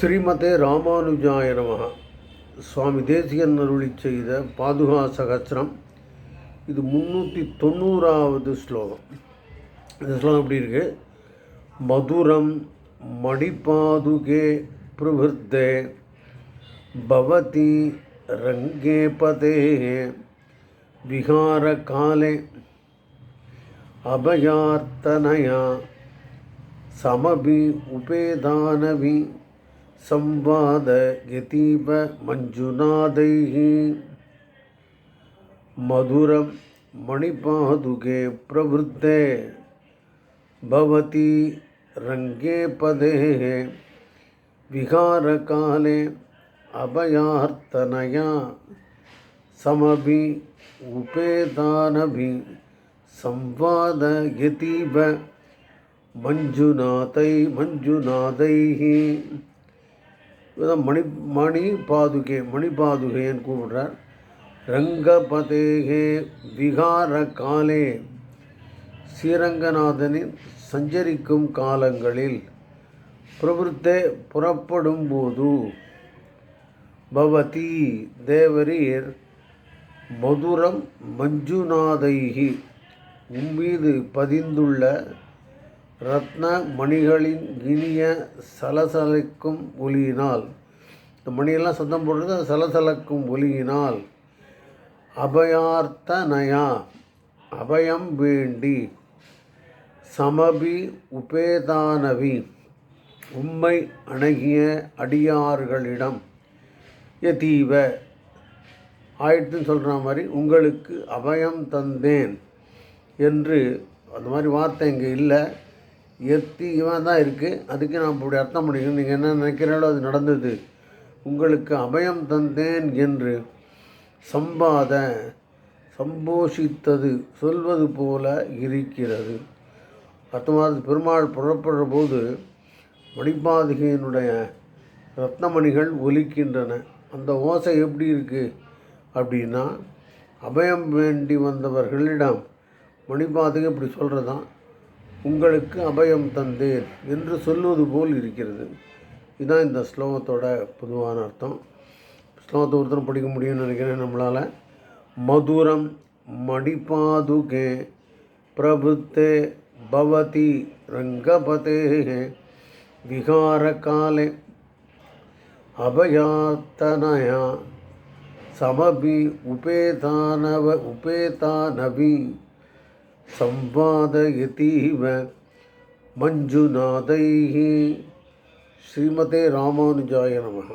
ஸ்ரீமதே ராமானுஜாய நமக சுவாமி தேசிகன் அருளி செய்த பாதுகா சகசிரம். இது முந்நூற்றி தொண்ணூறாவது ஸ்லோகம். இந்த ஸ்லோகம் எப்படி இருக்கு? மதுரம் மடிப்பாதுகே பிரவருத்தே பவதி ரங்கே பதே விகார காலே அபயார்த்தனயா சமபி உபேதானவி संवादयतीव मञ्जुनादैः मधुरं मणिपादुके प्रवृद्धे भवति रङ्गे पदे। विहारकाले अभयार्थनया समभि उपेदानभि संवादयतीव मञ्जुनाथै मंजुनाथ இதுதான் மணி மணி பாதுகே மணி பாதுகேன்னு கூப்பிடுறார். ரங்கபதேகே விகார காலே ஸ்ரீரங்கநாதனின் சஞ்சரிக்கும் காலங்களில் பிரபுத்தே புறப்படும் போது பவதி தேவரீர் மதுரம் மஞ்சுநாதைகி உம்மீது பதிந்துள்ள ரத்ன மணிகளின் இனிய சலசலைக்கும் ஒலியினால். இந்த மணியெல்லாம் சத்தம் போடுறது சலசலக்கும் ஒலியினால். அபயார்த்தனயா அபயம் வேண்டி சமபி உபேதானவி உம்மை அணகிய அடியார்களிடம் எதீவ ஆயிடுத்துன்னு சொல்கிற மாதிரி உங்களுக்கு அபயம் தந்தேன் என்று அந்த மாதிரி வார்த்தை இங்கே இல்லை. எத்தி இவன் தான் இருக்குது அதுக்கு நான் இப்படி அர்த்தம் முடியும் நீங்கள் என்ன நினைக்கிறீங்களோ அது நடந்தது. உங்களுக்கு அபயம் தந்தேன் என்று சம்பாத சம்போஷித்தது சொல்வது போல இருக்கிறது. பத்தொன்பது பெருமாள் புறப்படுற போது மணிப்பாதிகையினுடைய ரத்னமணிகள் ஒலிக்கின்றன. அந்த ஓசை எப்படி இருக்குது அப்படின்னா அபயம் வேண்டி வந்தவர்களிடம் மணிப்பாதிகை இப்படி சொல்கிறதான் உங்களுக்கு அபயம் தந்தேன் என்று சொல்வது போல் இருக்கிறது. இதுதான் இந்த ஸ்லோகத்தோட பொதுவான அர்த்தம். ஸ்லோகத்தை ஒருத்தர் படிக்க முடியும்னு நினைக்கிறேன் நம்மளால். மதுரம் மடிபாதுகே பிரபுத்தே பவதி ரங்கபதே விகாரகாலே அபயாத்தனயா சமபி உபேதானவ உபேதானபி संवादयतीव मञ्जुनादैः श्रीमते रामानुजाय नमः।